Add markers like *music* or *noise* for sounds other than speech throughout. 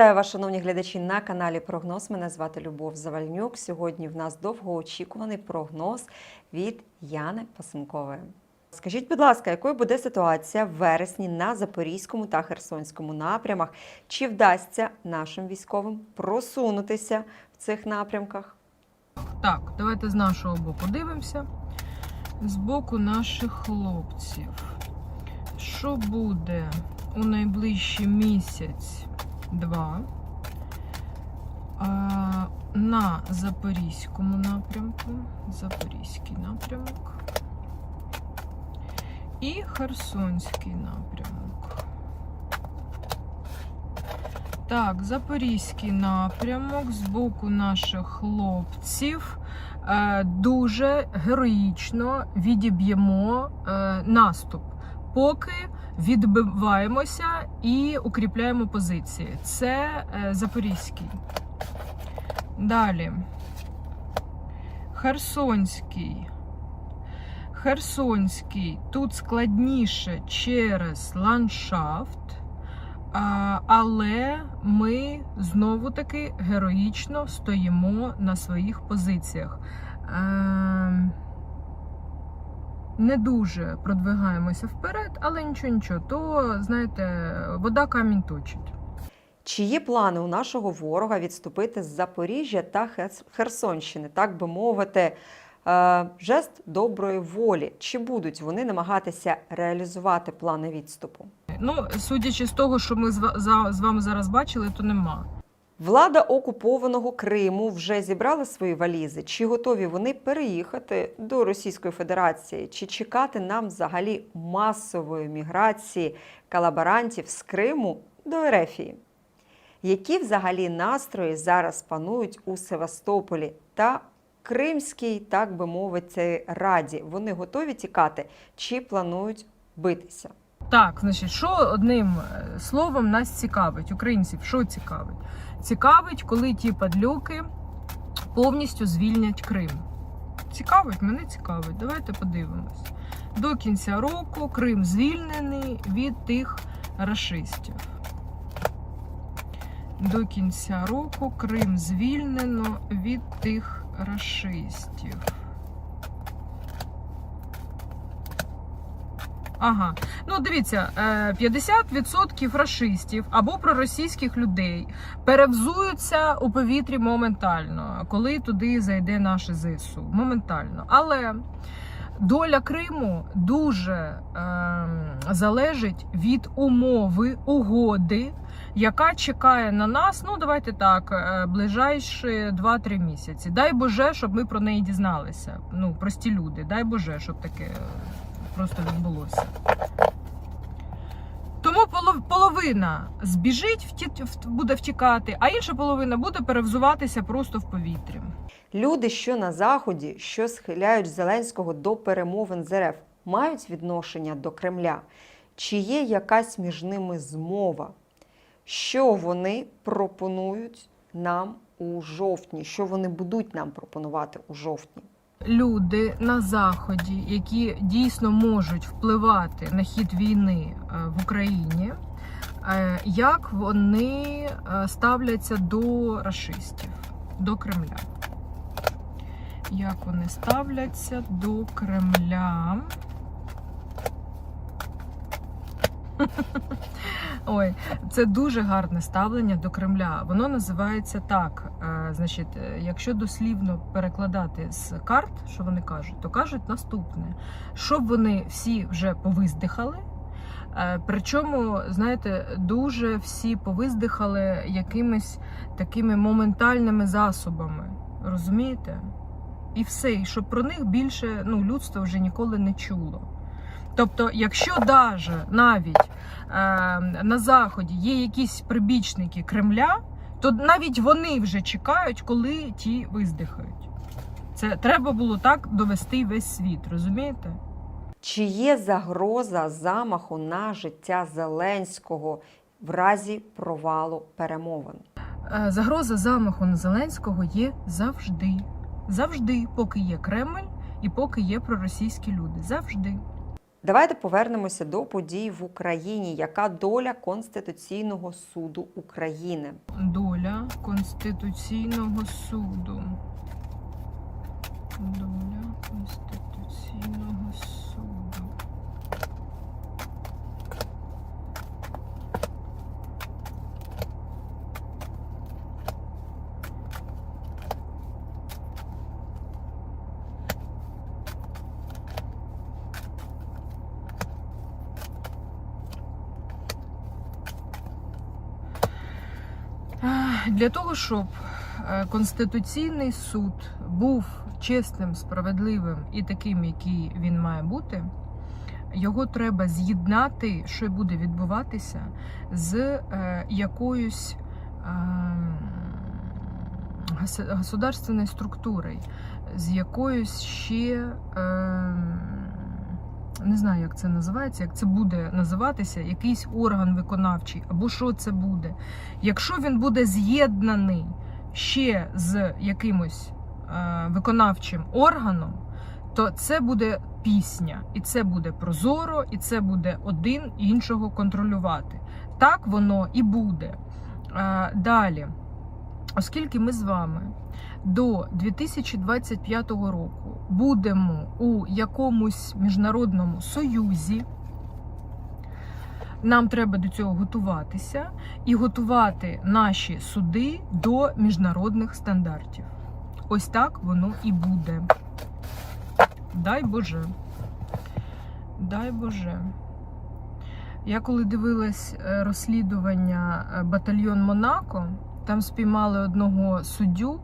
Вітаю вас, шановні глядачі, на каналі Прогноз. Мене звати Любов Завальнюк. Сьогодні в нас довгоочікуваний прогноз від Яни Пасенкової. Скажіть, будь ласка, якою буде ситуація в вересні на Запорізькому та Херсонському напрямах? Чи вдасться нашим військовим просунутися в цих напрямках? Так, давайте з нашого боку дивимося. З боку наших хлопців. Що буде у найближчий місяць? Два. На Запорізькому напрямку, Запорізький напрямок. І Херсонський напрямок. Так, Запорізький напрямок з боку наших хлопців е, дуже героїчно відіб'ємо е, наступ, поки відбиваємося і укріпляємо позиції. Це е, Запорізький. Далі. Херсонський. Херсонський. Тут складніше через ландшафт. Але ми знову таки героїчно стоїмо на своїх позиціях. Не дуже продвигаємося вперед, але нічого, нічого. То, знаєте, вода камінь точить. Чи є плани у нашого ворога відступити з Запоріжжя та Херсонщини, так би мовити, е, жест доброї волі? Чи будуть вони намагатися реалізувати плани відступу? Ну, судячи з того, що ми з вами зараз бачили, то нема. Влада окупованого Криму вже зібрала свої валізи. Чи готові вони переїхати до Російської Федерації? Чи чекати нам взагалі масової міграції колаборантів з Криму до Ерефії? Які взагалі настрої зараз панують у Севастополі та Кримській, так би мовити, раді? Вони готові тікати чи планують битися? Так, значить, що одним е, словом нас цікавить, українців, що цікавить? Цікавить, коли ті падлюки повністю звільнять Крим. Цікавить, мене цікавить. Давайте подивимось. До кінця року Крим звільнений від тих рашистів. До кінця року Крим звільнено від тих рашистів. Ага, ну дивіться, е, 50% рашистів або проросійських людей перевзуються у повітрі моментально, коли туди зайде наше ЗСУ. Моментально. Але доля Криму дуже е, залежить від умови угоди, яка чекає на нас. Ну, давайте так, е, ближайші 2-3 місяці. Дай Боже, щоб ми про неї дізналися. Ну, прості люди, дай Боже, щоб таке е, просто відбулося. Тому половина збіжить, буде втікати, а інша половина буде перевзуватися просто в повітрі. Люди, що на заході, що схиляють Зеленського до перемовин з РФ, мають відношення до Кремля? Чи є якась між ними змова? Що вони пропонують нам у жовтні? Що вони будуть нам пропонувати у жовтні? Люди на заході, які дійсно можуть впливати на хід війни е, в Україні, е, як вони е, ставляться до рашистів, до Кремля? Як вони ставляться до Кремля? *laughs* Ой, це дуже гарне ставлення до Кремля. Воно називається так. Е, значить, е, якщо дослівно перекладати з карт, що вони кажуть, то кажуть наступне: щоб вони всі вже повиздихали. Е, Причому, знаєте, дуже всі повиздихали якимись такими моментальними засобами. Розумієте? І все, і щоб про них більше ну, людство вже ніколи не чуло. Тобто, якщо даже навіть е, на заході є якісь прибічники Кремля, то навіть вони вже чекають, коли ті виздихають. Це треба було так довести весь світ, розумієте? Чи є загроза замаху на життя Зеленського в разі провалу перемовин? Е, Загроза замаху на Зеленського є завжди. Завжди, поки є Кремль і поки є проросійські люди. Завжди. Давайте повернемося до подій в Україні. Яка доля Конституційного суду України? Доля Конституційного суду. Доля Конституційного суду. Ах, Для того, щоб е, Конституційний суд був чесним, справедливим і таким, який він має бути, його треба з'єднати, що буде відбуватися з е, якоюсь е, государственною структурою, з якоюсь ще. Не знаю, як це називається, як це буде називатися, якийсь орган виконавчий, або що це буде. Якщо він буде з'єднаний ще з якимось е, виконавчим органом, то це буде пісня, і це буде прозоро, і це буде один іншого контролювати. Так воно і буде. Е, далі, оскільки ми з вами до 2025 року будемо у якомусь міжнародному союзі, нам треба до цього готуватися і готувати наші суди до міжнародних стандартів. Ось так воно і буде. Дай Боже. Дай Боже. Я коли дивилась е, розслідування е, батальйон Монако, там спіймали одного суддю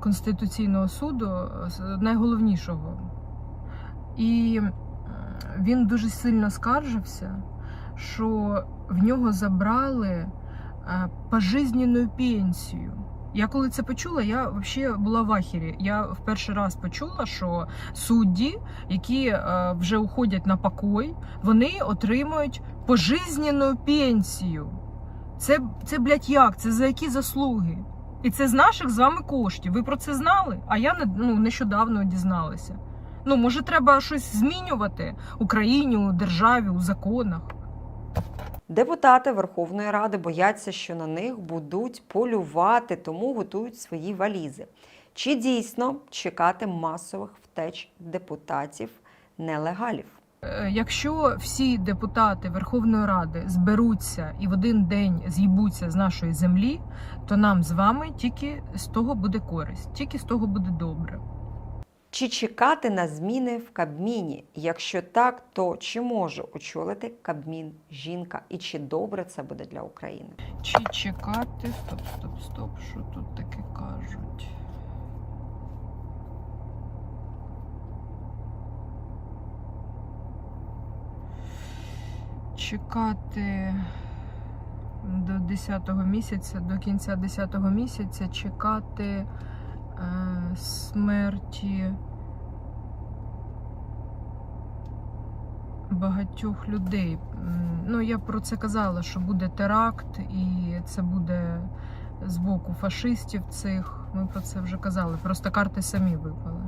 Конституційного суду, е, найголовнішого. І він дуже сильно скаржився, що в нього забрали е, пожизненну пенсію. Я коли це почула, я взагалі була в ахері. Я в перший раз почула, що судді, які е, вже уходять на покой, вони отримують пожизненну пенсію. Це, це блядь, як? Це за які заслуги? І це з наших з вами коштів. Ви про це знали? А я не- ну, нещодавно дізналася. Ну, може, треба щось змінювати у країні, у державі, у законах. Депутати Верховної Ради бояться, що на них будуть полювати, тому готують свої валізи. Чи дійсно чекати масових втеч депутатів нелегалів? Е, Якщо всі депутати Верховної Ради зберуться і в один день з'їбуться з нашої землі, то нам з вами тільки з того буде користь, тільки з того буде добре. Чи чекати на зміни в Кабміні? Якщо так, то чи може очолити Кабмін жінка? І чи добре це буде для України? Чи чекати? Стоп, стоп, стоп. Що тут таке кажуть? Чекати до 10-го місяця, до кінця 10-го місяця чекати е, смерті багатьох людей. Ну, я про це казала, що буде теракт, і це буде з боку фашистів цих. Ми про це вже казали. Просто карти самі випали.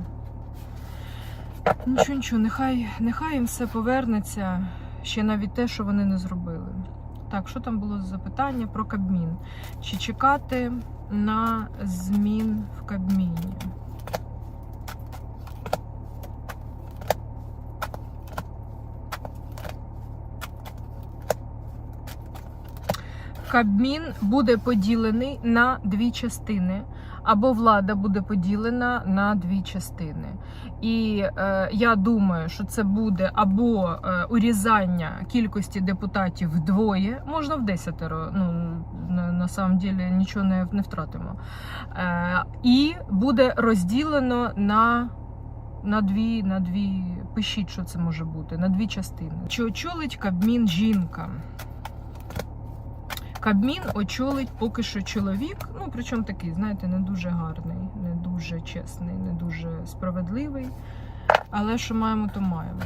Нічого, нічого, нехай, нехай їм все повернеться. Ще навіть те, що вони не зробили. Так, що там було за запитання про Кабмін? Чи чекати на змін в Кабміні? Кабмін буде поділений на дві частини, або влада буде поділена на дві частини. І е, я думаю, що це буде або е, урізання кількості депутатів вдвоє, можна в десятеро. Ну на, на самом ділі нічого не, не втратимо. Е, і буде розділено на. На дві, на дві, пишіть, що це може бути, на дві частини. Чи очолить Кабмін жінка? Кабмін очолить поки що чоловік, ну причому такий, знаєте, не дуже гарний, не дуже чесний, не дуже справедливий. Але що маємо, то маємо.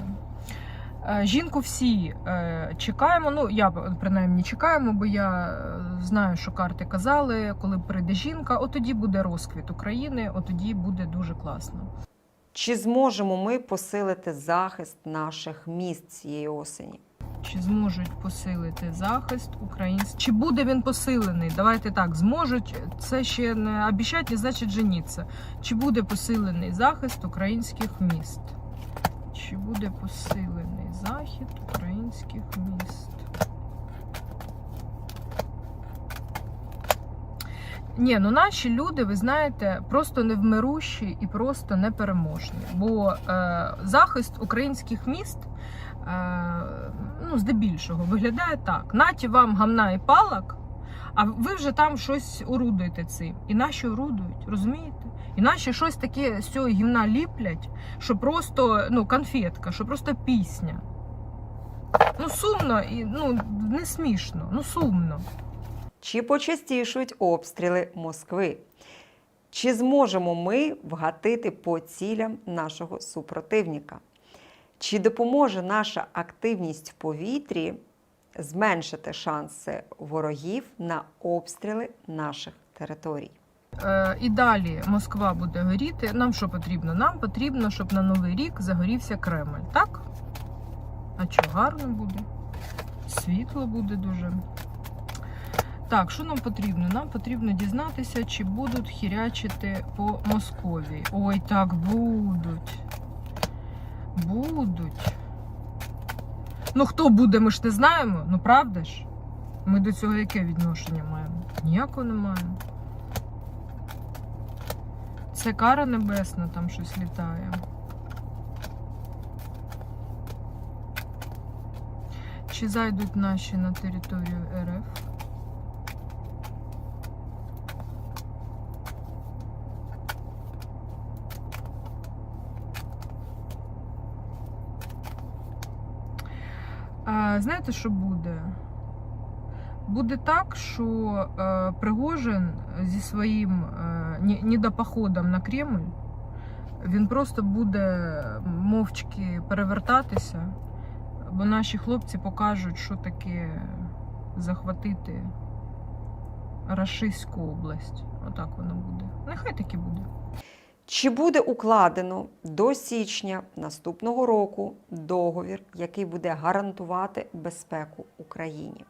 Е, Жінку всі е, чекаємо. Ну, я принаймні чекаємо, бо я е, знаю, що карти казали, коли прийде жінка, от тоді буде розквіт України, от тоді буде дуже класно. Чи зможемо ми посилити захист наших міст цієї осені? Чи зможуть посилити захист українців? Чи буде він посилений? Давайте так, зможуть. Це ще не обіцяти, значить женіться. Чи буде посилений захист українських міст? Чи буде посилений захід українських міст? Ні, ну наші люди, ви знаєте, просто невмирущі і просто непереможні. Бо е, захист українських міст е, ну, здебільшого виглядає так: наті вам гамна і палок, а ви вже там щось орудуєте цим. І наші орудують, розумієте? І наші щось таке з цього гімна ліплять, що просто ну, конфетка, що просто пісня. Ну, сумно і ну, не смішно, ну сумно. Чи почастішують обстріли Москви? Чи зможемо ми вгатити по цілям нашого супротивника? Чи допоможе наша активність в повітрі зменшити шанси ворогів на обстріли наших територій? Е, і далі Москва буде горіти. Нам що потрібно? Нам потрібно, щоб на Новий рік загорівся Кремль, так? А що, гарно буде? Світло буде дуже. Так, що нам потрібно? Нам потрібно дізнатися, чи будуть хірячити по Московії. Ой, так будуть. Будуть. Ну, хто буде, ми ж не знаємо. Ну, правда ж? Ми до цього яке відношення маємо? Ніякого не маємо. Це кара небесна, там щось літає. Чи зайдуть наші на територію РФ? А, знаєте, що буде? Буде так, що е, Пригожин зі своїм е, недопоходом на Кремль він просто буде мовчки перевертатися, бо наші хлопці покажуть, що таке захватити Рашистську область. Отак воно буде. Нехай таки буде. Чи буде укладено до січня наступного року договір, який буде гарантувати безпеку Україні?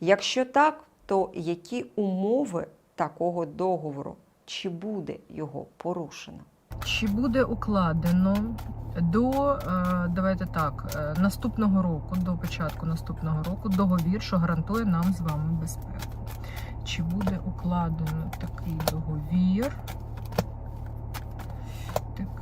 Якщо так, то які умови такого договору? Чи буде його порушено? Чи буде укладено до е, давайте так, е, наступного року, до початку наступного року, договір, що гарантує нам з вами безпеку? Чи буде укладено такий договір?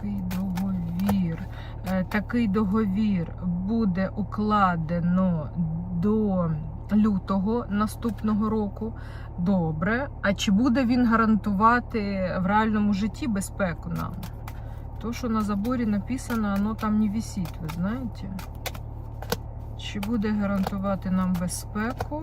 Такий договір. Е, Такий договір буде укладено до лютого наступного року. Добре. А чи буде він гарантувати в реальному житті безпеку нам? То, що на заборі написано, воно там не висить, ви знаєте? Чи буде гарантувати нам безпеку?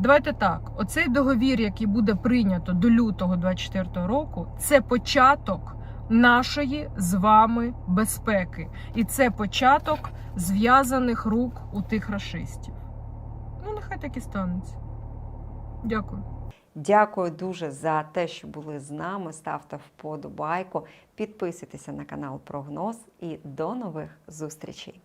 Давайте так: оцей договір, який буде прийнято до лютого 24 року, це початок нашої з вами безпеки. І це початок зв'язаних рук у тих рашистів. Ну, нехай так і станеться. Дякую. Дякую дуже за те, що були з нами. Ставте вподобайку, підписуйтеся на канал Прогноз і до нових зустрічей.